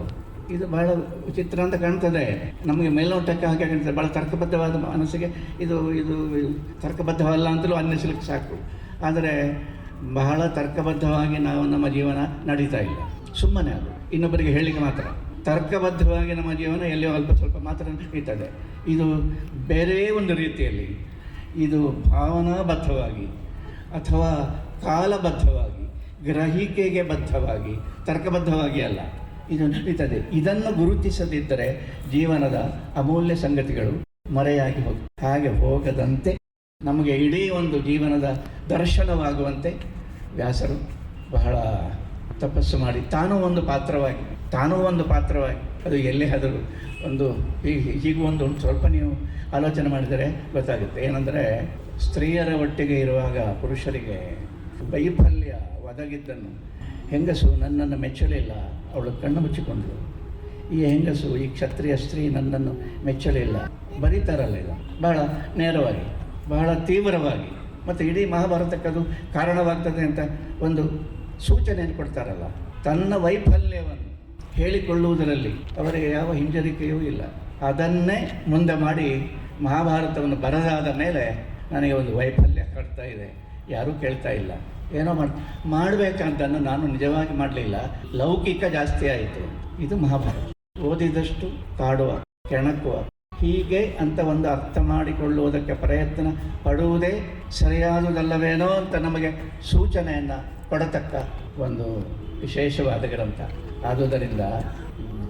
ಇದು ಬಹಳ ವಿಚಿತ್ರ ಅಂತ ಕಾಣ್ತದೆ. ನಮಗೆ ಮೇಲ್ನೋಟಕ್ಕೆ ಹಾಗೆ ಕಾಣ್ತದೆ. ಭಾಳ ತರ್ಕಬದ್ಧವಾದ ಮನಸ್ಸಿಗೆ ಇದು ಇದು ತರ್ಕಬದ್ಧವಲ್ಲ ಅಂತಲೂ ಅನ್ನಿಸ್ಲಿಕ್ಕೆ ಸಾಕು. ಆದರೆ ಬಹಳ ತರ್ಕಬದ್ಧವಾಗಿ ನಾವು ನಮ್ಮ ಜೀವನ ನಡೀತಾ ಇಲ್ಲ. ಸುಮ್ಮನೆ ಅದು. ಇನ್ನೊಬ್ಬರಿಗೆ ಹೇಳಿಕೆ ಮಾತ್ರ. ತರ್ಕಬದ್ಧವಾಗಿ ನಮ್ಮ ಜೀವನ ಎಲ್ಲಿಯೋ ಅಲ್ಪ ಸ್ವಲ್ಪ ಮಾತ್ರ ನಡೀತದೆ. ಇದು ಬೇರೆ ಒಂದು ರೀತಿಯಲ್ಲಿ ಇದು ಭಾವನಾಬದ್ಧವಾಗಿ ಅಥವಾ ಕಾಲಬದ್ಧವಾಗಿ, ಗ್ರಹಿಕೆಗೆ ಬದ್ಧವಾಗಿ, ತರ್ಕಬದ್ಧವಾಗಿ ಅಲ್ಲ. ಇದು ನಡೀತದೆ ಇದನ್ನು ಗುರುತಿಸದಿದ್ದರೆ ಜೀವನದ ಅಮೂಲ್ಯ ಸಂಗತಿಗಳು ಮರೆಯಾಗಿ ಹೋಗ, ಹಾಗೆ ಹೋಗದಂತೆ. ನಮಗೆ ಇಡೀ ಒಂದು ಜೀವನದ ದರ್ಶನವಾಗುವಂತೆ ವ್ಯಾಸರು ಬಹಳ ತಪಸ್ಸು ಮಾಡಿ. ತಾನೂ ಒಂದು ಪಾತ್ರವಾಗಿ, ತಾನೂ ಒಂದು ಪಾತ್ರವಾಗಿ. ಅದು ಎಲ್ಲೇ ಆದರೂ ಒಂದು ಹೀಗೆ ಒಂದು ಸ್ವಲ್ಪ ನೀವು ಆಲೋಚನೆ ಮಾಡಿದರೆ ಗೊತ್ತಾಗುತ್ತೆ. ಏನಂದರೆ ಸ್ತ್ರೀಯರ ಒಟ್ಟಿಗೆ ಇರುವಾಗ ಪುರುಷರಿಗೆ ವೈಫಲ್ಯ ಒದಗಿದ್ದನ್ನು ಹೆಂಗಸು ನನ್ನನ್ನು ಮೆಚ್ಚಲಿಲ್ಲ. ಅವಳು ಕಣ್ಣು ಮುಚ್ಚಿಕೊಂಡಳು. ಈ ಹೆಂಗಸು, ಈ ಕ್ಷತ್ರಿಯ ಸ್ತ್ರೀ ನನ್ನನ್ನು ಮೆಚ್ಚಲಿಲ್ಲ ಬರೀತಾರಲ್ಲ ಇಲ್ಲ ಬಹಳ ನೇರವಾಗಿ, ಬಹಳ ತೀವ್ರವಾಗಿ, ಮತ್ತು ಇಡೀ ಮಹಾಭಾರತಕ್ಕೆ ಅದು ಕಾರಣವಾಗ್ತದೆ ಅಂತ ಒಂದು ಸೂಚನೆಯನ್ನು ಕೊಡ್ತಾರಲ್ಲ. ತನ್ನ ವೈಫಲ್ಯವನ್ನು ಹೇಳಿಕೊಳ್ಳುವುದರಲ್ಲಿ ಅವರಿಗೆ ಯಾವ ಹಿಂಜರಿಕೆಯೂ ಇಲ್ಲ. ಅದನ್ನೇ ಮುಂದೆ ಮಾಡಿ ಮಹಾಭಾರತವನ್ನು ಬರದಾದ ಮೇಲೆ ನನಗೆ ಒಂದು ವೈಫಲ್ಯ ಕಟ್ತಾ ಇದೆ. ಯಾರೂ ಕೇಳ್ತಾ ಇಲ್ಲ. ಏನೋ ಮಾಡಿ ಮಾಡಬೇಕಂತ ನಾನು ನಿಜವಾಗಿ ಮಾಡಲಿಲ್ಲ. ಲೌಕಿಕ ಜಾಸ್ತಿ ಆಯಿತು. ಇದು ಮಹಾಭಾರತ. ಓದಿದಷ್ಟು ಕಾಡುವ, ಕೆಣಕುವ, ಹೀಗೆ ಅಂತ ಒಂದು ಅರ್ಥ ಮಾಡಿಕೊಳ್ಳುವುದಕ್ಕೆ ಪ್ರಯತ್ನ ಪಡುವುದೇ ಸರಿಯಾದುದಲ್ಲವೇನೋ ಅಂತ ನಮಗೆ ಸೂಚನೆಯನ್ನು ಕೊಡತಕ್ಕ ಒಂದು ವಿಶೇಷವಾದ ಗ್ರಂಥ. ಆದುದರಿಂದ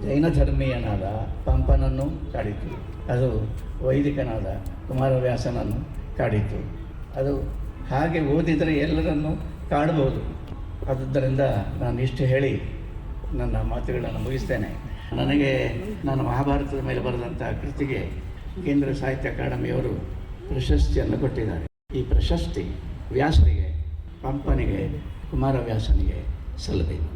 ಜೈನ ಧರ್ಮೀಯನಾದ ಪಂಪನನ್ನು ಕಾಡಿತು. ಅದು ವೈದಿಕನಾದ ಕುಮಾರವ್ಯಾಸನನ್ನು ಕಾಡಿತು. ಅದು ಹಾಗೆ ಓದಿದರೆ ಎಲ್ಲರನ್ನು ಕಾಣಬಹುದು. ಆದ್ದರಿಂದ ನಾನು ಇಷ್ಟು ಹೇಳಿ ನನ್ನ ಮಾತುಗಳನ್ನು ಮುಗಿಸ್ತೇನೆ. ನನಗೆ ನಾನು ಮಹಾಭಾರತದ ಮೇಲೆ ಬರೆದಂತಹ ಕೃತಿಗೆ ಕೇಂದ್ರ ಸಾಹಿತ್ಯ ಅಕಾಡೆಮಿಯವರು ಪ್ರಶಸ್ತಿಯನ್ನು ಕೊಟ್ಟಿದ್ದಾರೆ. ಈ ಪ್ರಶಸ್ತಿ ವ್ಯಾಸರಿಗೆ ಪಂಪನಿಗೆ, ಕುಮಾರವ್ಯಾಸನಿಗೆ ಸಲ್ಲಬೇಕು.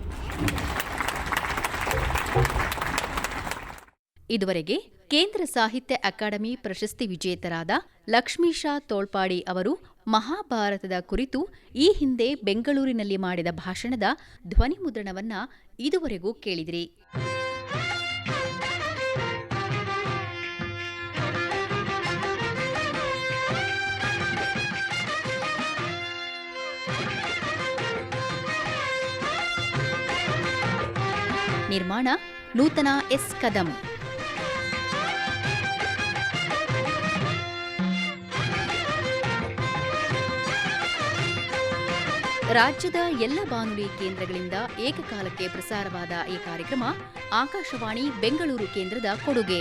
ಇದುವರೆಗೆ ಕೇಂದ್ರ ಸಾಹಿತ್ಯ ಅಕಾಡೆಮಿ ಪ್ರಶಸ್ತಿ ವಿಜೇತರಾದ ಲಕ್ಷ್ಮೀಶಾ ತೋಳ್ಪಾಡಿ ಅವರು ಮಹಾಭಾರತದ ಕುರಿತು ಈ ಹಿಂದೆ ಬೆಂಗಳೂರಿನಲ್ಲಿ ಮಾಡಿದ ಭಾಷಣದ ಧ್ವನಿಮುದ್ರಣವನ್ನ ಇದುವರೆಗೂ ಕೇಳಿದಿರಿ. ನಿರ್ಮಾಣ ನೂತನ ಎಸ್ ಕದಂ. ರಾಜ್ಯದ ಎಲ್ಲ ಬಾನುಲಿ ಕೇಂದ್ರಗಳಿಂದ ಏಕಕಾಲಕ್ಕೆ ಪ್ರಸಾರವಾದ ಈ ಕಾರ್ಯಕ್ರಮ ಆಕಾಶವಾಣಿ ಬೆಂಗಳೂರು ಕೇಂದ್ರದ ಕೊಡುಗೆ.